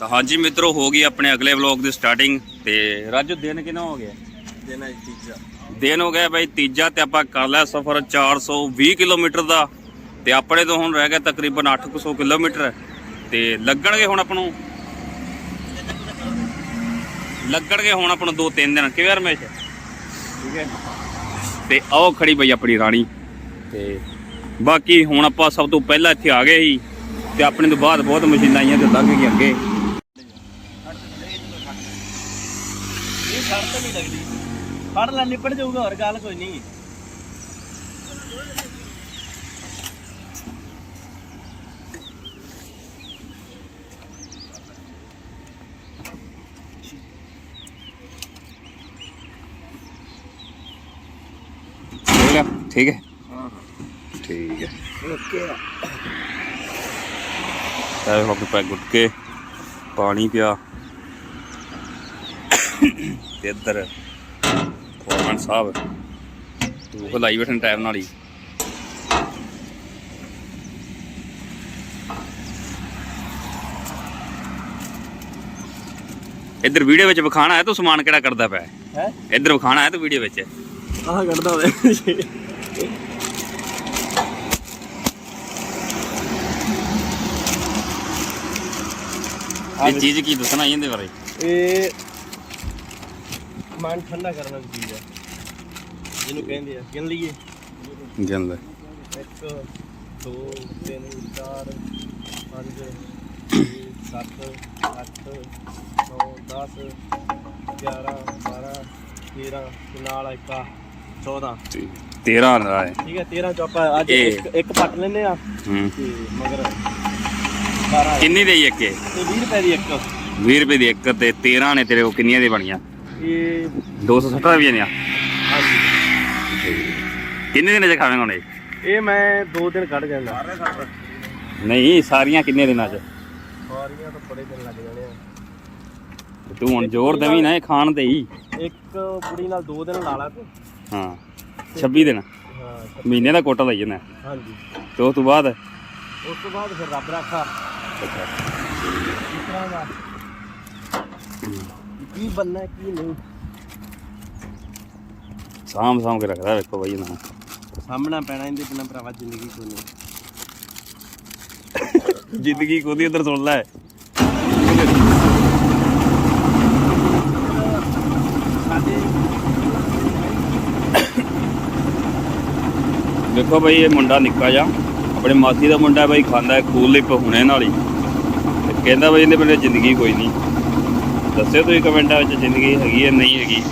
ਤਾਂ ਹਾਂਜੀ ਮਿੱਤਰੋ ਹੋ ਗਈ ਆਪਣੇ ਅਗਲੇ ਵਲੌਗ ਦੀ ਸਟਾਰਟਿੰਗ ਤੇ ਰਾਜੂ ਦਿਨ ਕਿੰਨਾ ਹੋ ਗਿਆ? ਦਿਨ ਹੈ ਤੀਜਾ। ਦਿਨ ਹੋ ਗਿਆ ਬਾਈ ਤੀਜਾ ਤੇ ਆਪਾਂ ਕਰ ਲਿਆ ਸਫ਼ਰ 420 ਕਿਲੋਮੀਟਰ ਦਾ ਤੇ ਆਪਣੇ ਤੋਂ ਹੁਣ ਰਹਿ ਗਿਆ ਤਕਰੀਬਨ 800 ਕਿਲੋਮੀਟਰ ਤੇ ਲੱਗਣਗੇ ਹੁਣ ਆਪਾਂ ਨੂੰ। ਲੱਗਣਗੇ ਹੁਣ ਆਪਾਂ ਨੂੰ 2-3 ਦਿਨ। ਕਿਵੇਂ ਰਮੇਸ਼? ਠੀਕ ਹੈ ਤੇ ਆਓ ਖੜੀ ਬਈ ਆਪਣੀ ਰਾਣੀ। ਤੇ ਬਾਕੀ ਹੁਣ ਆਪਾਂ ਸਭ ਤੋਂ ਪਹਿਲਾਂ ਇੱਥੇ ਆ ਗਏ ਸੀ ਤੇ ਆਪਣੇ ਤੋਂ ਬਾਅਦ ਬਹੁਤ ਮਸ਼ੀਨਾਂ ਆਈਆਂ ਤੇ ਲੰਘ ਗਈਆਂ ਅੱਗੇ। ਨਹੀਂ ਲੱਗਦੀ। ਫੜ ਲੈ ਨਿਪਟ ਜਾਊਗਾ ਹੋਰ ਗੱਲ ਕੋਈ ਨਹੀਂ। ਠੀਕ ਹੈ? ਠੀਕ ਹੈ। ਠੀਕ ਹੈ ਓਕੇ ਤਾਂ ਹੁਣ ਪੈ ਗੁੱਟ ਕੇ ਪਾਣੀ ਪਿਆ। ਤੇ ਇੱਧਰ ਫੋਰਮਨ ਸਾਹਿਬ ਤੂੰ ਖਲਾਈ ਬੈਠਣ ਟਾਈਮ ਨਾਲ ਹੀ। ਇੱਧਰ ਵੀਡੀਓ ਵਿੱਚ ਵਿਖਾਣਾ ਹੈ ਤੂੰ ਸਮਾਨ ਕਿਹੜਾ ਕਰਦਾ ਪਿਆ ਹੈ? ਇੱਧਰ ਵਿਖਾਣਾ ਹੈ ਤੂੰ ਵੀਡੀਓ ਵਿੱਚ। ਆਹ ਕੱਢਦਾ ਹੋਵੇ ਇਹ ਚੀਜ਼ ਕੀ ਦੱਸਣਾ ਇਹਦੇ ਬਾਰੇ? ਇਹ ਮਨ ਠੰਡਾ ਕਰਨ ਵਾਲੀ ਚੀਜ਼ ਹੈ। ਜਿਹਨੂੰ ਕਹਿੰਦੇ ਆ ਗਿਣ ਲਈਏ। ਜੰਦ 1 2 3 4 5 7 8 9 10 11 12 13 ਤੇ ਨਾਲ ਇੱਕ ਆ 14 13 ਦਾ ਹੈ ਠੀਕ ਹੈ 13 ਚੋਂ ਆਪਾਂ ਅੱਜ ਇਹ- ਇੱਕ ਇੱਕ ਪੱਟ ਲੈਨੇ ਆ। ਹੂੰ। ਤੇ ਮਗਰ 12 ਕਿੰਨੀ ਦੇ ਇੱਕ ਇਹ? ਤੇ 20 ਰੁਪਏ ਦੀ ਇੱਕ। 20 ਰੁਪਏ ਦੀ ਇੱਕ ਤੇ 13 ਨੇ ਤੇਰੇ ਕੋਲ ਕਿੰਨੀਆਂ ਦੀ ਬਣੀਆਂ? ਇਹ 260 ਰੁਪਏ ਦੀਆਂ ਹਾਂਜੀ। ਕਿੰਨੇ ਦਿਨਾਂ ਚ ਖਾਵੇਂਗਾ ਹੁਣ ਇਹ? ਇਹ ਮੈਂ 2 ਦਿਨ ਕੱਢ ਜਾਂਦਾ ਨਹੀਂ ਸਾਰੀਆਂ ਕਿੰਨੇ ਦਿਨਾਂ ਚ? ਸਾਰੀਆਂ ਤਾਂ ਬੜੇ ਦਿਨ ਲੱਗ ਜਾਣੇ ਆ। ਤੂੰ ਹੁਣ ਜ਼ੋਰ ਦੇਵੀਂ ਨਾ ਇਹ ਖਾਣ ਤੇ ਹੀ। ਇੱਕ ਕੁੜੀ ਨਾਲ 2 ਦਿਨ ਲਾ ਲਾ ਤੂੰ। ਹਾਂ 26 ਦਿਨ। ਹਾਂ ਮਹੀਨੇ ਦਾ ਕੋਟਾ ਲਈ ਜਾਂਦਾ। ਹਾਂਜੀ। ਤੇ ਉਸ ਤੋਂ ਬਾਅਦ? ਉਸ ਤੋਂ ਬਾਅਦ ਫਿਰ ਰੱਬ ਰਾਖਾ। ਇਸ ਤਰ੍ਹਾਂ ਦਾ। ਕੀ ਬੰਨਾ ਕੀ ਨਹੀਂ। ਸਾਂਭ ਸਾਂਭ ਕੇ ਰੱਖਦਾ ਵੇਖੋ ਬਈ ਨਾ। ਸਾਹਮਣਾ ਪੈਣਾ ਇਹਦੇ ਬਿਨਾਂ ਭਰਾਵਾ ਜ਼ਿੰਦਗੀ ਕੋਈ ਨਹੀਂ? ਜ਼ਿੰਦਗੀ ਕੋਦੀ ਉਧਰ ਸੁਣ ਲੈ। ਦੇਖੋ ਬਈ ਇਹ ਮੁੰਡਾ ਨਿੱਕਾ ਜਾ ਆਪਣੇ ਮਾਸੀ ਦਾ ਮੁੰਡਾ ਬਈ ਖਾਂਦਾ ਹੈ ਕੂਲ ਲਿਪ ਹੁਣੇ ਨਾਲ ਹੀ। ਕਹਿੰਦਾ ਬਈ ਇਹਦੇ ਬਿਨਾਂ ਜ਼ਿੰਦਗੀ ਕੋਈ ਨਹੀਂ। ਦੱਸਿਓ ਤੁਸੀਂ ਕਮੈਂਟਾਂ ਵਿੱਚ ਜ਼ਿੰਦਗੀ ਹੈਗੀ ਹੈ ਨਹੀਂ ਹੈਗੀ।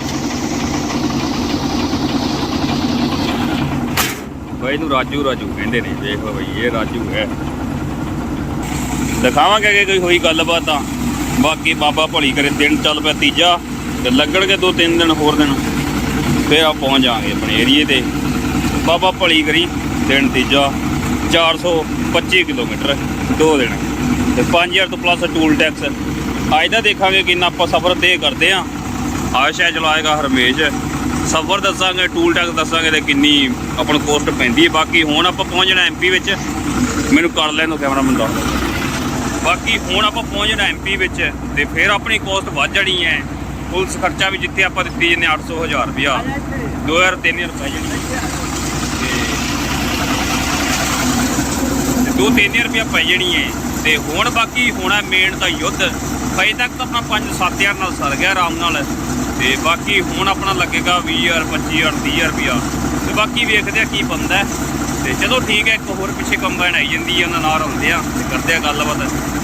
ਬਈ ਨੂੰ ਰਾਜੂ ਰਾਜੂ ਕਹਿੰਦੇ ਨੇ ਵੇਖ ਲਓ ਬਈ, ਇਹ ਰਾਜੂ ਹੈ। ਦਿਖਾਵਾਂਗੇ ਕਿ ਕੋਈ ਹੋਈ ਗੱਲਬਾਤ ਤਾਂ। ਬਾਕੀ ਬਾਬਾ ਭਲੀ ਕਰੇ, ਦਿਨ ਚੱਲ ਪਿਆ ਤੀਜਾ, ਤੇ ਲੱਗਣਗੇ ਦੋ ਤਿੰਨ ਦਿਨ, ਹੋਰ ਦਿਨ। ਫਿਰ ਆ ਪਹੁੰਚ ਜਾਾਂਗੇ ਆਪਣੇ ਏਰੀਏ ਤੇ। ਬਾਬਾ ਭਲੀ ਕਰੀ, ਦਿਨ ਤੀਜਾ 425 ਕਿਲੋਮੀਟਰ, ਦੋ ਦਿਨ। ਤੇ 5000 ਤੋਂ ਪਲੱਸ ਟੂਲ ਟੈਕਸ ਅੱਜ ਦਾ ਦੇਖਾਂਗੇ ਕਿੰਨਾ ਆਪਾਂ ਸਫ਼ਰ ਤੇ ਕਰਦੇ ਆ ਆਸ਼ਾ ਚਲਾਏਗਾ ਹਰਮੇਸ਼। ਸਫ਼ਰ ਦੱਸਾਂਗੇ ਟੂਲ ਟੈਕਸ ਦੱਸਾਂਗੇ ਤੇ ਕਿੰਨੀ ਆਪਾਂ ਕੋਸਟ ਪੈਂਦੀ ਹੈ। ਬਾਕੀ ਹੁਣ ਆਪਾਂ ਪਹੁੰਚਣਾ ਐਮਪੀ ਵਿੱਚ। ਮੈਨੂੰ ਕਰ ਲੈਣ ਦੋ ਕੈਮਰਾਮੈਨ ਦਾ। ਬਾਕੀ ਹੁਣ ਆਪਾਂ ਪਹੁੰਚਣਾ ਐਮਪੀ ਵਿੱਚ ਤੇ ਫਿਰ ਆਪਣੀ ਕੋਸਟ ਵੱਧ ਜਾਣੀ ਹੈ। ਪੁਲਿਸ ਖਰਚਾ ਵੀ ਜਿੱਥੇ ਆਪਾਂ ਦਿੱਤੀ ਜਨੇ 800 ਹਜ਼ਾਰ ਰੁਪਇਆ। 2000 3000 ਰੁਪਏ ਜਾਣੀ ਤੇ 2-3000 ਰੁਪਇਆ ਪੈ ਜਾਣੀ ਹੈ। ਤੇ ਹੁਣ ਬਾਕੀ ਹੋਣਾ ਮੇਨ ਦਾ ਯੁੱਧ। ਅਜੇ ਤੱਕ ਤਾਂ ਆਪਣਾ 5-7000 ਨਾਲ ਸਰ ਗਿਆ ਆਰਾਮ ਨਾਲ। ਤੇ ਬਾਕੀ ਹੁਣ ਆਪਣਾ ਲੱਗੇਗਾ 20000 25000 30000 ਰੁਪਇਆ। ਤੇ ਬਾਕੀ ਵੇਖਦੇ ਆ ਕੀ ਬੰਦਾ ਤੇ ਚਲੋ ਠੀਕ ਹੈ ਇੱਕ ਹੋਰ ਪਿੱਛੇ ਕੰਬਾਈਨ ਆਈ ਜਾਂਦੀ ਹੈ ਉਹਨਾਂ ਨਾਲ ਹੁੰਦੇ ਆ। ਤੇ ਕਰਦੇ ਆ ਗੱਲਬਾਤ।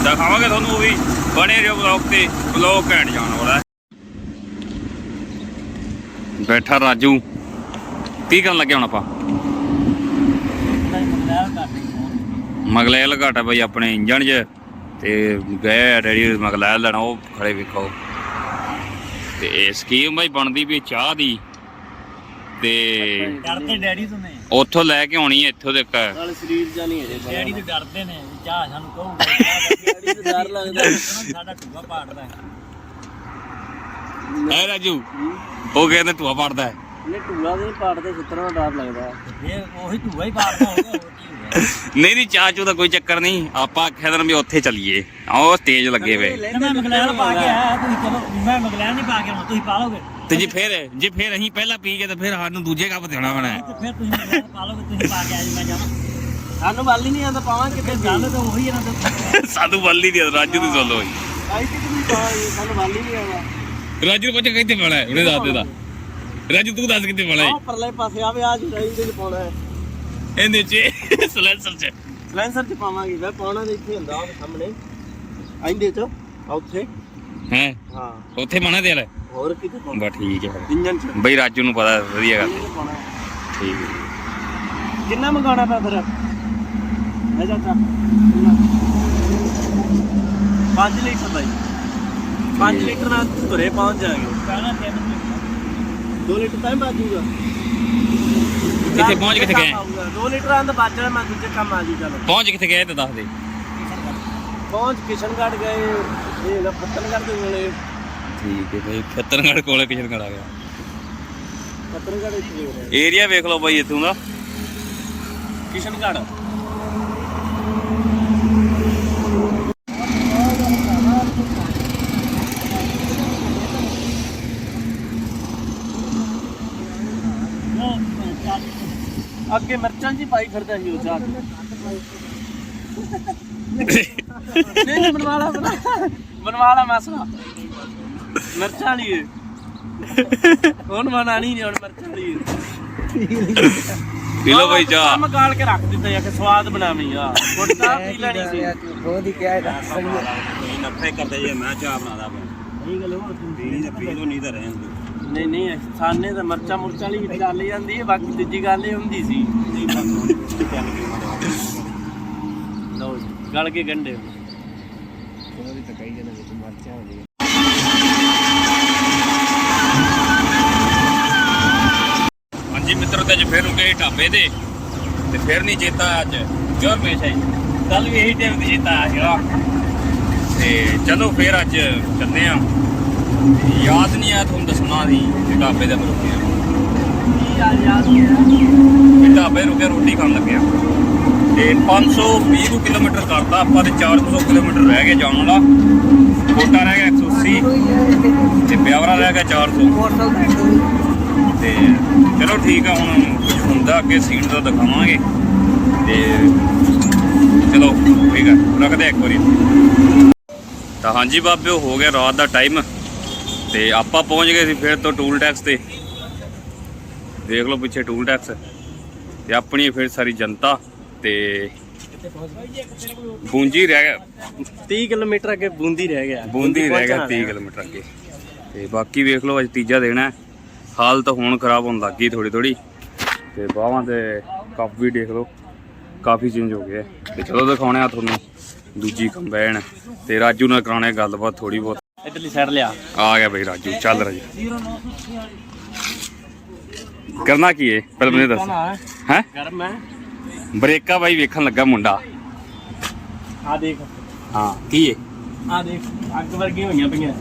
ਦਿਖਾਵਾਂਗੇ ਤੁਹਾਨੂੰ ਉਹ ਵੀ ਬਣੇ ਰਹੋ ਵਲੌਗ ਤੇ। ਵਲੌਗ ਘੈਂਟ ਜਾਣ ਵਾਲਾ ਬੈਠਾ ਰਾਜੂ। ਕੀ ਕਰਨ ਲੱਗੇ ਹੁਣ ਆਪਾਂ? ਮਗਲੈਲ ਘਾਟਾ ਬਈ ਆਪਣੇ ਇੰਜਣ 'ਚ। ਤੇ ਗਏ ਡੈਡੀ ਮਗਲੈਲ ਲੈਣਾ ਉਹ ਖੜੇ ਵੇਖੋ। ਤੇ ਇਹ ਸਕੀਮ ਬਈ ਬਣਦੀ ਵੀ ਚਾਹ ਦੀ। ਤੇ ਡਰਦੇ ਡੈਡੀ ਤੋਂ ਨੇ। ਉੱਥੋਂ ਲੈ ਕੇ ਆਉਣੀ ਹੈ ਇੱਥੋਂ ਤੱਕ ਨਾਲ ਸਰੀਰ ਜਾਂ ਨਹੀਂ ਹੈ ਡੈਡੀ ਤੋਂ ਡਰਦੇ ਨੇ ਚਾਹ ਸਾਨੂੰ ਕਹੂਗਾ ਡੈਡੀ ਤੋਂ ਡਰ ਲੱਗਦਾ। ਸਾਡਾ ਟੂਆ ਪਾੜਦਾ ਹੈ। ਐ ਰਾਜੂ? ਉਹ ਕਹਿੰਦੇ ਤੂੰ ਪੜਦਾ ਹੈ। ਨੇ ਟੂਆ ਦੇ ਪਾੜ ਦੇ ਛਿੱਤਰਾਂ ਦਾ ਡਰ ਲੱਗਦਾ ਫੇਰ ਉਹੀ ਧੂਆ ਹੀ ਪਾੜਦਾ ਹੋ ਗਿਆ ਹੋਰ ਕੀ ਹੋ ਗਿਆ ਨਹੀਂ ਨਹੀਂ ਚਾਚੂ ਦਾ ਕੋਈ ਚੱਕਰ ਨਹੀਂ। ਆਪਾਂ ਆਖਿਆ ਤਾਂ ਵੀ ਉੱਥੇ ਚੱਲੀਏ। ਆਹ ਤੇਜ਼ ਲੱਗੇ ਵੇ ਤੇ ਮੈਂ ਮਗਲੈਨ ਪਾ ਕੇ ਆਇਆ ਤੁਸੀਂ ਚਲੋ ਮੈਂ ਮਗਲੈਨ ਨਹੀਂ ਪਾ ਕੇ ਆਉਣਾ ਤੁਸੀਂ ਪਾ ਲੋਗੇ ਤੇ ਜੇ ਫੇਰ ਜੇ ਫੇਰ ਅਸੀਂ ਪਹਿਲਾਂ ਪੀ ਕੇ ਤੇ ਫਿਰ ਸਾਨੂੰ ਦੂਜੇ ਕੱਪ ਦੇਣਾ ਬਣਾ ਤੇ ਫਿਰ ਤੁਸੀਂ ਮਗਲੈਨ ਪਾ ਲੋਗੇ ਤੁਸੀਂ ਪਾ ਕੇ ਆਇਆ ਜੀ ਮੈਂ ਜਾਵਾਂ। ਸਾਨੂੰ ਵੱਲ ਹੀ ਨਹੀਂ ਆਉਂਦਾ ਫਿਰ ਕਿੱਥੇ ਗੱਲ ਤਾਂ ਉਹੀ ਹੈ ਨਾ ਤੇ ਸਾਨੂੰ ਵੱਲ ਹੀ ਦੀ ਰਾਜੂ ਦੀ ਸੁਣ ਲਓ ਜੀ। ਆਈ ਕਿ ਨਹੀਂ ਪਾਵਾਂਗੇ ਸਾਨੂੰ ਵੱਲ ਹੀ ਨਹੀਂ ਆਉਂਦਾ। ਰਾਜੂ ਨੂੰ ਪੁੱਛ ਕਿੱਥੇ ਪਾਣਾ ਹੈ? ਉਹਨੇ ਦੱਸ ਦੇਦਾ ਰਾਜੂ ਤੂੰ ਦੱਸ ਕਿੱਥੇ ਪਾਣਾ ਆਹ ਪਰਲੇ ਪਾਸੇ ਆ ਜੀ ਰਾਈ ਦੇ ਚ ਪਾਉਣਾ ਹੈ। ਹੈ ਇਹਦੇ ਚ ਸਲੈਂਸਰ ਚ। ਸਲੈਂਸਰ ਚ ਪਾਵਾਂਗੇ। ਵੇ ਪਾਉਣਾ ਤੇ ਇੱਥੇ ਹੁੰਦਾ ਉਹ ਸਾਹਮਣੇ। ਆਇੰਦੇ ਚ ਆ ਉੱਥੇ। ਹੈ? ਹਾਂ। ਉੱਥੇ ਪਾਣਾ ਤੇ ਲੈ ਹੋਰ ਕਿਤੇ ਪਾਉਣਾ? ਬਾ ਠੀਕ ਹੈ। ਇੰਜਨ ਚ। ਬਈ ਰਾਜੂ ਨੂੰ ਪਤਾ ਵਧੀਆ ਗੱਲ। ਇੰਜਨ ਚ ਪਾਉਣਾ। ਠੀਕ ਹੈ। ਕਿੰਨਾ ਮੰਗਾਉਣਾ ਪਿਆ ਫਿਰ? ਹੈ ਚਾਚਾ 5 ਲੀਟਰ ਦਾ ਜੀ। 5 ਲੀਟਰ ਨਾਲ ਤੁਰੇ ਪਹੁੰਚ ਤੇ 2 ਲੀਟਰ ਤਾਂ ਹੀ ਬਾਜੂਗਾ ਕਿੱਥੇ ਪਹੁੰਚ ਕਿੱਥੇ ਗਏ? 2 ਲੀਟਰਾਂ ਦਾ ਬਾਜਣਾ ਮੈਂ ਦੂਜੇ ਕੰਮ ਆ ਜੂ ਚਲੋ। ਪਹੁੰਚ ਕਿੱਥੇ ਗਏ ਤੇ ਦੱਸ ਦੇ। ਪਹੁੰਚ ਕਿਸ਼ਨਗੜ੍ਹ ਗਏ ਇਹ ਨਾ ਪੱਤਨਗੜ੍ਹ ਦੇ ਵੇਲੇ ਠੀਕ ਹੈ ਬਈ ਖੱਤਰਗੜ ਕੋਲੇ ਕਿਸ਼ਨਗੜ ਆ ਗਿਆ। ਪੱਤਨਗੜ੍ਹ ਰਹੇ। ਏਰੀਆ ਵੇਖ ਲਓ ਬਾਈ ਇੱਥੋਂ ਦਾ। ਕਿਸ਼ਨਗੜ੍ਹ ਉਹ ਚੱਲ ਅੱਗੇ ਮਿਰਚਾਂ ਜੀ ਪਾਈ ਫਿਰਦਾ ਸੀ ਉਹ ਚਾਹ ਨਹੀਂ ਨਹੀਂ ਬਣਵਾਲਾ ਬਣਾ ਬਣਵਾਲਾ ਮਸਲਾ ਮਿਰਚਾਂ ਵਾਲੀ ਏ। ਹੁਣ ਬਣਾਣੀ ਨਹੀਂ ਹੁਣ ਮਿਰਚਾਂ ਵਾਲੀ ਏ। ਪੀ ਲਓ ਬਾਈ ਚਾਹ। ਕੰਮ ਗਾਲ ਕੇ ਰੱਖ ਦਿੱਤਾ ਜਾਂ ਕਿ ਸਵਾਦ ਬਣਾਵੀਂ ਆ। ਗੁੱਟਾ ਪੀ ਲੈਣੀ ਸੀ। ਬਹੁਤ ਹੀ ਕਹਿ ਦਾ ਨਹੀਂ ਨੱਫੇ ਕਰਦੇ ਜੇ ਮੈਂ ਚਾਹ ਬਣਾਦਾ ਸਹੀ ਗੱਲ ਉਹ ਤੂੰ ਪੀਣੀ ਤੇ ਪੀ ਲੋ ਨਹੀਂ ਤਾਂ ਰਹਿਣ ਦਿਓ। ਨਹੀਂ ਨਹੀਂ, ਸਾਨੇ ਤਾਂ ਮਰਚਾਂ ਮੁਰਚਾਂ ਵਾਲੀ ਵੀ ਚੱਲ ਜਾਂਦੀ ਹੈ, ਬਾਕੀ ਦੂਜੀ ਗੱਲ ਇਹ ਹੁੰਦੀ ਸੀ। ਨਹੀਂ ਬਸ ਤਿੰਨ ਕਿਲੋ ਦਾ ਲਓ ਜੀ, ਗਲ ਕੇ ਗੰਡੇ ਹਾਂਜੀ ਮਿੱਤਰੋ, ਤੇ ਅੱਜ ਫੇਰ ਰੁਕੇ ਢਾਬੇ ਤੇ ਤੇ ਫੇਰ ਨਹੀਂ ਚੇਤਾ ਅੱਜ ਕਿਉਂ ਹਮੇਸ਼ਾ ਹੀ ਕੱਲ ਵੀ ਇਹੀ ਟਾਈਮ ਤੇ ਚੇਤਾ ਆ ਗਿਆ। ਤੇ ਚਲੋ ਫੇਰ ਅੱਜ ਚੱਲੇ ਆ ਯਾਦ ਨਹੀਂ ਆ ਤੁਹਾਨੂੰ ਦੱਸਣਾ ਸੀ ਕਿ ਢਾਬੇ ਤੇ ਰੁਕੇ ਆ। ਯਾਦ ਢਾਬੇ ਰੁਕੇ ਰੋਟੀ ਖਾਣ ਲੱਗਿਆ। ਆ ਤੇ 520 ਕੁ ਕਿਲੋਮੀਟਰ ਕਰਤਾ ਆਪਾਂ ਤੇ 400 ਕਿਲੋਮੀਟਰ ਰਹਿ ਗਿਆ ਜਾਣ ਵਾਲਾ। ਕੋਟਾ ਰਹਿ ਗਿਆ 180 ਤੇ ਬਿਆਵਰਾ ਰਹਿ ਗਿਆ 400 ਤੇ ਚਲੋ ਠੀਕ ਆ, ਹੁਣ ਕੁਝ ਹੁੰਦਾ, ਅੱਗੇ ਸੀਨ ਦਾ ਦਿਖਾਵਾਂਗੇ। ਤੇ ਚਲੋ, ਠੀਕ ਆ, ਰੱਖਦੇ ਇੱਕ ਵਾਰੀ। ਤਾਂ ਹਾਂਜੀ ਬਾਬਿਓ, ਹੋ ਗਿਆ ਰਾਤ ਦਾ ਟਾਈਮ ਤੇ ਆਪਾਂ ਪਹੁੰਚ ਗਏ ਸੀ ਫਿਰ ਤੋਂ ਟੂਲ ਟੈਕਸ ਤੇ। ਦੇਖ ਲਓ ਪਿੱਛੇ ਟੂਲ ਟੈਕਸ ਤੇ ਆਪਣੀ ਫਿਰ ਸਾਰੀ ਜਨਤਾ ਤੇ ਬੂੰਜੀ ਰਹਿ ਗਿਆ। 30 ਕਿਲੋਮੀਟਰ ਅੱਗੇ ਬੂੰਦੀ ਰਹਿ ਗਿਆ। ਬੂੰਦੀ ਰਹਿ ਗਿਆ ਪਹੁੰਚਣਾ 30 ਕਿਲੋਮੀਟਰ ਅੱਗੇ। ਤੇ ਬਾਕੀ ਵੇਖ ਲਓ ਅੱਜ ਤੀਜਾ ਦਿਨ ਹੈ। ਹਾਲਤ ਹੁਣ ਖਰਾਬ ਹੋਣ ਲੱਗੀ ਥੋੜੀ ਥੋੜੀ ਤੇ ਬਾਹਾਂ ਤੇ ਕੱਪ ਵੀ ਦੇਖ ਲਓ ਕਾਫੀ ਚੇਂਜ ਹੋ ਗਿਆ ਤੇ ਚਲੋ ਦਿਖਾਉਣੇ ਆ ਤੁਹਾਨੂੰ ਦੂਜੀ ਕੰਬਾਈਨ ਤੇ ਰਾਜੂ ਨਾਲ ਕਰਾਉਣੇ ਗੱਲਬਾਤ ਥੋੜੀ ਬਹੁਤ। ਇਧਰਲੀ ਸਾਈਡ ਲਿਆ। ਆ ਗਿਆ ਬਈ ਰਾਜੂ ਚੱਲ ਰਾਜੂ। ਕਰਨਾ ਕੀ ਹੈ ਪਹਿਲਾਂ ਮੈਨੂੰ ਦੱਸ। ਹੈ। ਗਰਮ ਹੈ। ਬ੍ਰੇਕਾਂ ਬਾਈ ਵੇਖਣ ਲੱਗਾ ਮੁੰਡਾ। ਆ ਦੇਖ। ਹਾਂ ਕੀ ਹੈ ਆ ਦੇਖ ਅੱਗ ਵਰਗੀ ਹੋਈਆਂ ਪਈਆਂ।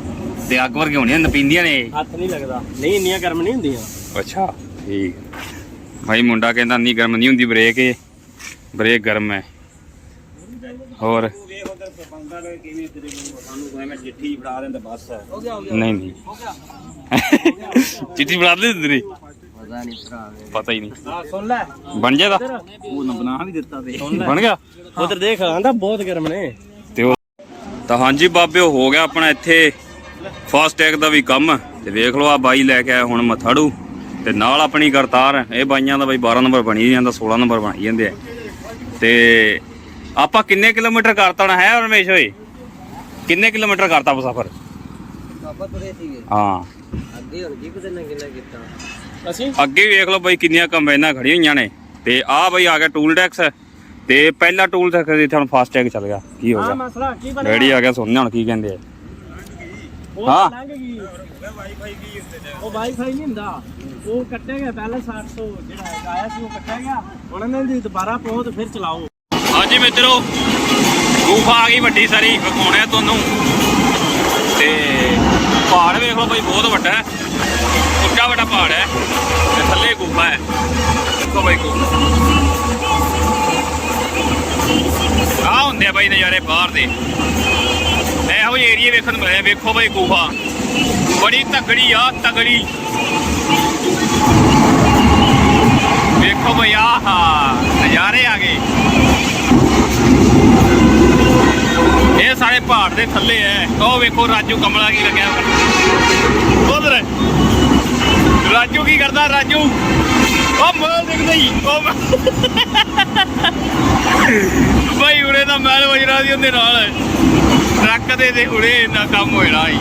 ਤੇ ਅੱਗ ਵਰਗੇ ਹੋਣੀਆਂ ਨਪੀਂਦੀਆਂ ਨੇ। ਹੱਥ ਨਹੀਂ ਲੱਗਦਾ। ਨਹੀਂ ਇੰਨੀਆਂ ਗਰਮ ਨਹੀਂ ਹੁੰਦੀਆਂ। ਅੱਛਾ ਠੀਕ। ਭਾਈ ਮੁੰਡਾ ਕਹਿੰਦਾ ਨਹੀਂ ਗਰਮ ਨਹੀਂ ਹੁੰਦੀ ਬ੍ਰੇਕ ਇਹ ਬ੍ਰੇਕ ਗਰਮ ਹੈ। ਹੋਰ? ਵੇਖ ਉਧਰ ਸਰਪੰਚਾਂ ਦੇ ਕਿਵੇਂ ਤੇਰੇ ਕੋਲ ਸਾਨੂੰ ਐਵੇਂ ਚਿੱਠੀ ਫੜਾ ਦਿੰਦੇ ਬਸ। ਨਹੀਂ ਨਹੀਂ। ਚਿੱਠੀ ਬਣਾ ਦੇ ਤੇਰੀ? ਪਤਾ ਨਹੀਂ ਭਰਾ ਪਤਾ ਹੀ ਨਹੀਂ। ਆ ਸੁਣ ਲੈ। ਬਣ ਜਾਏਗਾ? ਉਹ ਨਾ ਬਣਾ ਵੀ ਦਿੱਤਾ ਤੇ। ਬਣ ਗਿਆ? ਉਧਰ ਦੇਖ ਆਂਦਾ ਬਹੁਤ ਗਰਮ ਨੇ। ਤੇ ਉਹ ਤਾਂ ਹਾਂਜੀ ਬਾਬਿਓ ਹੋ ਗਿਆ ਆਪਣਾ ਇੱਥੇ ਫਾਸਟ ਟੈਗ ਦਾ ਵੀ ਕੰਮ। ਤੇ ਵੇਖ ਲਓ ਆ ਬਾਈ ਲੈ ਕੇ ਆਇਆ ਹੁਣ ਮਥਾੜੂ। ਤੇ ਨਾਲ ਆਪਣੀ ਕਰਤਾਰ। ਇਹ ਬਾਈਆਂ ਦਾ ਬਾਈ 12 ਨੰਬਰ ਬਣੀ ਜਾਂਦਾ 16 ਨੰਬਰ ਬਣਾਈ ਜਾਂਦੇ ਆ। ਤੇ ਆਪਾਂ ਕਿੰਨੇ ਕਿਲੋਮੀਟਰ ਕਰਤਾ ਹੋਣਾ? ਹੈ ਰਮੇਸ਼ ਓਏ? ਕਿੰਨੇ ਕਿਲੋਮੀਟਰ ਕਰਤਾ ਸਫ਼ਰ ਆਪਾਂ ਤੁਰੇ ਸੀਗੇ। ਹਾਂ। ਅੱਗੇ ਹੁਣ ਕੀ ਪਤਾ ਨਾ ਕਿੰਨਾ ਕੀਤਾ। ਅਸੀਂ? ਅੱਗੇ ਵੇਖ ਲਓ ਬਾਈ ਕਿੰਨੀਆਂ ਕੰਬਾਈਨਾਂ ਖੜੀਆਂ ਹੋਈਆਂ ਨੇ। ਤੇ ਆਹ ਬਾਈ ਆ ਗਿਆ ਟੂਲ ਟੈਕਸ ਤੇ ਪਹਿਲਾ ਟੂਲ ਟੈਕਸ ਇੱਥੇ ਹੁਣ ਫਾਸਟ ਟੈਗ ਚੱਲ ਗਿਆ। ਕੀ ਹੋ ਹਾਂ ਗਿਆ? ਮਸਲਾ ਕੀ ਬਣਿਆ? ਰੈਡੀ ਆ ਗਿਆ ਸੁਣਨੇ ਹੁਣ ਕੀ ਕਹਿੰਦੇ ਆ। ਉਹ ਹਾਂ। ਲੰਘ ਗਈ। ਉਹ ਵਾਈਫਾਈ ਨਹੀਂ ਹੁੰਦਾ। ਉਹ ਕੱਟਿਆ ਗਿਆ ਪਹਿਲਾਂ 700 ਜਿਹੜਾ ਆਇਆ ਸੀ ਉਹ ਕੱਟਿਆ ਗਿਆ। ਉਹਨਾਂ ਨੇ ਜੀ ਦੁਬਾਰਾ ਤੇ ਫਿਰ ਚਲਾਓ। ਹਾਂਜੀ ਮਿੱਤਰੋ ਗੁਫਾ ਆ ਗਈ ਵੱਡੀ ਸਾਰੀ, ਵਿਖਾਉਣਾ ਤੁਹਾਨੂੰ। ਤੇ ਪਹਾੜ ਵੇਖ ਲਓ ਬਈ, ਬਹੁਤ ਵੱਡਾ ਹੈ। ਉੱਚਾ ਵੱਡਾ ਪਹਾੜ ਹੈ। ਤੇ ਥੱਲੇ ਗੁਫਾ ਹੈ। ਦੇਖੋ ਬਾਈ ਗੁਫਾ। ਆ ਹੁੰਦੇ ਆ ਬਾਈ ਨਜ਼ਾਰੇ ਬਾਹਰ ਦੇ। ਇਹੋ ਜਿਹੇ ਏਰੀਏ ਵੇਖਣ ਨੂੰ ਮਿਲੇ ਵੇਖੋ ਬਾਈ ਗੁਫਾ। ਬੜੀ ਤਗੜੀ ਆ ਤਗੜੀ ਵੇਖੋ ਬਈ, ਆਹਾ, ਨਜ਼ਾਰੇ ਆ ਗਏ। ਪਹਾੜ ਦੇ ਥੱਲੇ ਐ। ਉਹ ਵੇਖੋ ਰਾਜੂ ਕਮਲਾ ਕੀ ਲੱਗਿਆ। ਉਧਰ। ਰਾਜੂ ਕੀ ਕਰਦਾ, ਰਾਜੂ? ਉਹ ਮਹਿਲ ਦਿਖਦਾ ਹੀ ਉਹ ਮ- ਉਰੇ ਦਾ ਮਹਿਲ ਵਜਰਾ ਦੀ ਉਹਦੇ ਨਾਲ। ਟਰੱਕ ਦੇ ਤੇ ਉਰੇ ਇੰਨਾ ਕੰਮ ਹੋਣਾ ਹੀ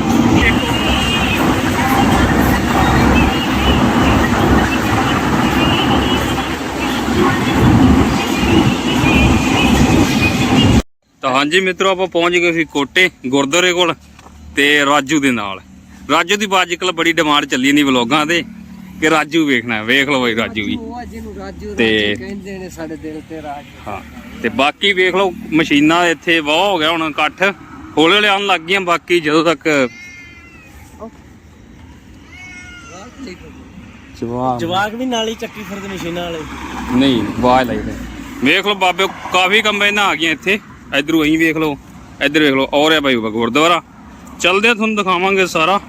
ਹਾਂਜੀ ਮਿੱਤਰੋ ਆਪਾਂ ਪਹੁੰਚ ਗਏ ਸੀ ਕੋਟੇ ਗੁਰਦੁਆਰੇ ਕੋਲ ਤੇ ਰਾਜੂ ਦੇ ਨਾਲ। ਰਾਜੂ ਦੀ ਬਾਅਦ ਅੱਜਕੱਲ ਬੜੀ ਡਿਮਾਂਡ ਚੱਲੀ ਨਹੀਂ ਵਲੋਗਾਂ ਤੇ ਕਿ ਰਾਜੂ ਵੇਖਣਾ। ਵੇਖ ਲਓ ਬਈ ਰਾਜੂ ਵੀ। ਉਹ ਜਿਹਨੂੰ ਰਾਜੂ ਤੇ- ਰਾਜੂ ਕਹਿੰਦੇ ਨੇ ਸਾਡੇ ਦਿਲ ਤੇ ਰਾਜ। ਹਾਂ ਤੇ ਬਾਕੀ ਵੇਖ ਲਓ ਮਸ਼ੀਨਾਂ ਇੱਥੇ ਵਾਹ ਹੋ ਗਿਆ ਹੁਣ ਇਕੱਠ। ਹੌਲੇ ਹੌਲੇ ਆਉਣ ਲੱਗ ਗਈਆਂ ਬਾਕੀ ਜਦੋਂ ਤੱਕ ਜਵਾਕ। ਵੀ ਨਾਲ ਹੀ ਚੱਕੀ ਫਿਰਦੇ ਮਸ਼ੀਨਾਂ ਵਾਲੇ। ਨਹੀਂ ਆਵਾਜ਼ ਲਾਈ ਵੇਖ ਲਓ ਬਾਬੇ ਕਾਫੀ ਕੰਬਾਈਨਾਂ ਆ ਗਈਆਂ ਇੱਥੇ। ਇਧਰੋਂ ਅਸੀਂ ਵੇਖ ਲਓ ਇੱਧਰ ਵੇਖ ਲਓ ਔਰ ਹੈ ਭਾਈ ਗੁਰਦੁਆਰਾ। ਚਲਦੇ ਆ ਤੁਹਾਨੂੰ ਦਿਖਾਵਾਂਗੇ ਸਾਰਾ।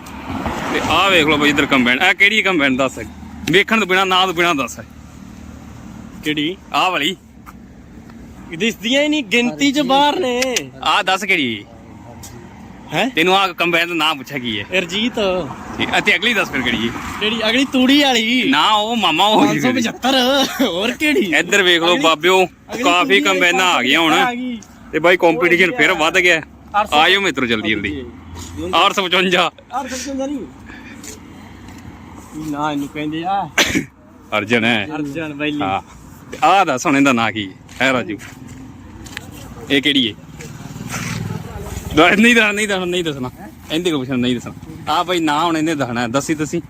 ਤੇ ਆਹ ਵੇਖ ਲਓ ਭਾਈ ਇੱਧਰ ਕੰਬਾਈਨ ਇਹ ਕਿਹੜੀ ਕੰਬਾਈਨ ਦੱਸ? ਵੇਖਣ ਤੋਂ ਬਿਨਾ ਨਾਂ ਤੋਂ ਬਿਨਾ ਦੱਸ। ਕਿਹੜੀ? ਆਹ ਵਾਲੀ। ਦਿਸਦੀਆਂ ਹੀ ਨਹੀਂ ਗਿਣਤੀ ਚ ਬਾਹਰ ਨੇ। ਆਹ ਦੱਸ ਕਿਹੜੀ? ਹੈ? ਤੈਨੂੰ ਆਹ ਕੰਬਾਈਨ ਦਾ ਨਾਮ ਪੁੱਛਿਆ ਕੀ ਹੈ? ਅਰਜੀਤ। ਠੀਕ ਅਤੇ ਅਗਲੀ ਦੱਸ ਫਿਰ ਕਿਹੜੀ ਹੈ? ਕਿਹੜੀ? ਅਗਲੀ ਤੂੜੀ ਵਾਲੀ। ਨਾ ਉਹ ਮਾਮਾ ਉਹ 575 ਹੋਰ ਕਿਹੜੀ? ਇੱਧਰ ਵੇਖ ਲਓ ਬਾਬਿਓ ਕਾਫੀ ਕੰਬਾਈਨਾਂ ਆ ਗਈਆਂ ਹੁਣ। ਆ। ਤੇ ਬਾਈ ਕੰਪੀਟੀਸ਼ਨ ਫਿਰ ਵੱਧ ਗਿਆ। ਆਜੋ ਮਿੱਤਰੋ ਜਲਦੀ ਜਲਦੀ। 855 ਆਰ ਸਭ ਤੋਂ ਜਾਨੀ ਨਾ ਇਹਨੂੰ ਕਹਿੰਦੇ ਆ। ਅਰਜਨ ਹੈ। ਅਰਜਨ ਬੈਲੀ। ਹਾਂ। ਆਹ ਦੱਸ ਹੁਣ ਇਹਦਾ ਨਾਂ ਕੀ ਹੈ? ਰਾਜੂ। ਇਹ ਕਿਹੜੀ ਹੈ? ਦੱਸ ਨਹੀਂ ਦੱਸ ਨਹੀਂ ਦੱਸ ਨਹੀਂ ਦੱਸਣਾ। ਇਹਦੇ ਕੋ ਪੁੱਛਣਾ ਨਹੀਂ ਦੱਸਣਾ। ਆ ਭਾਈ ਨਾਂ ਹੁਣ ਇਹਨੇ ਦੱਸਣਾ। ਦੱਸੀ ਤੁਸੀਂ।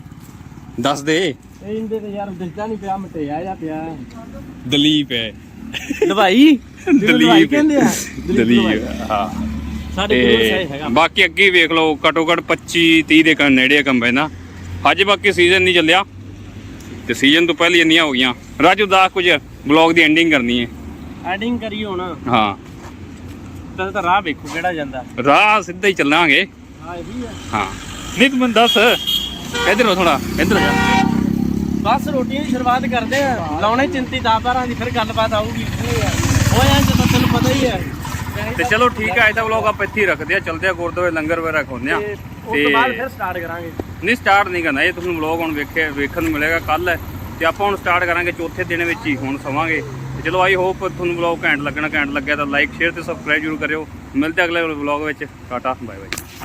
ਦੱਸ ਦੇ। ਇਹ ਇੰਦੇ ਤੇ ਯਾਰ ਦਿਸਦਾ ਨਹੀਂ ਪਿਆ ਮਤੇ ਆ ਜਾ ਪਿਆ। ਦਲੀਪ ਹੈ। ਲਵਾਈ ਦਲੀਪ। ਕਹਿੰਦੇ ਆ। ਦਲੀਪ ਹਾਂ। ਸਾਡੇ ਗੁਰੂ ਸਾਹਿਬ ਹੈਗਾ। ਬਾਕੀ ਅੱਗੇ ਵੇਖ ਲਓ ਘਟੋ ਘਟ 25 30 ਦੇ ਕਣ ਨੇੜੇ ਕੰਬਾਈਨਾਂ ਅੱਜ ਬਾਕੀ ਸੀਜ਼ਨ ਨਹੀਂ ਚੱਲਿਆ। ਤੇ ਸੀਜ਼ਨ ਤੋਂ ਪਹਿਲੇ ਇੰਨੀਆਂ ਹੋ ਗਈਆਂ। ਰਾਜੂ ਦਾ ਕੁਝ ਬਲੌਗ ਦੀ ਐਂਡਿੰਗ ਕਰਨੀ ਹੈ। ਐਡਿੰਗ ਕਰੀ ਹੁਣ। ਹਾਂ। ਤਾਂ ਤਾਂ ਰਾਹ ਵੇਖੋ ਕਿਹੜਾ ਜਾਂਦਾ। ਰਾਹ ਸਿੱਧਾ ਹੀ ਚੱਲਾਂਗੇ। ਹਾਂ ਇਹ ਵੀ ਆ ਹਾਂ। ਨਹੀਂ ਤੂੰ ਮੈਨੂੰ ਦੱਸ। ਇੱਧਰ ਹੋ ਥੋੜਾ ਇੱਧਰ ਹੋ ਜਾ। ਬਸ ਰੋਟੀਆਂ ਦੀ ਸ਼ੁਰੂਆਤ ਕਰਦੇ ਆ। ਲਾਉਣੇ ਚਿੰਤੀ ਦਾਬਾਰਾਂ ਦੀ ਫਿਰ ਗੱਲਬਾਤ ਆਊਗੀ। ਹੋ ਜਾਂ ਜਦੋਂ ਤੈਨੂੰ ਪਤਾ ਹੀ ਹੈ। ਤੇ ਚਲੋ ਠੀਕ ਹੈ ਅੱਜ ਦਾ ਵਲੌਗ ਆਪਾਂ ਇੱਥੇ ਹੀ ਰੱਖਦੇ ਆ ਚਲਦੇ ਆ ਗੁਰਦੁਆਰੇ ਲੰਗਰ ਵਗੈਰਾ ਖਾਉਂਦੇ ਆ ਤੇ ਉਸ ਤੋਂ ਬਾਅਦ ਫਿਰ ਸਟਾਰਟ ਕਰਾਂਗੇ। ਨਹੀਂ ਸਟਾਰਟ ਨਹੀਂ ਕਰਨਾ ਇਹ ਤੁਹਾਨੂੰ ਵਲੌਗ ਹੁਣ ਵੇਖੇ ਵੇਖਣ ਨੂੰ ਮਿਲੇਗਾ ਕੱਲ ਹੈ। ਤੇ ਆਪਾਂ ਹੁਣ ਸਟਾਰਟ ਕਰਾਂਗੇ ਚੌਥੇ ਦਿਨ ਵਿੱਚ ਹੀ ਹੁਣ ਸਵਾਂਗੇ ਤੇ ਚਲੋ ਆਈ ਹੋਪ ਤੁਹਾਨੂੰ ਵਲੌਗ ਘੈਂਟ ਲੱਗਣਾ ਘੈਂਟ ਲੱਗਿਆ ਤਾਂ ਲਾਈਕ ਸ਼ੇਅਰ ਤੇ ਸਬਸਕ੍ਰਾਈਬ ਜ਼ਰੂਰ ਕਰਿਓ। ਮਿਲਦੇ ਅਗਲੇ ਵਲੌਗ ਵਿੱਚ। Tata bye bye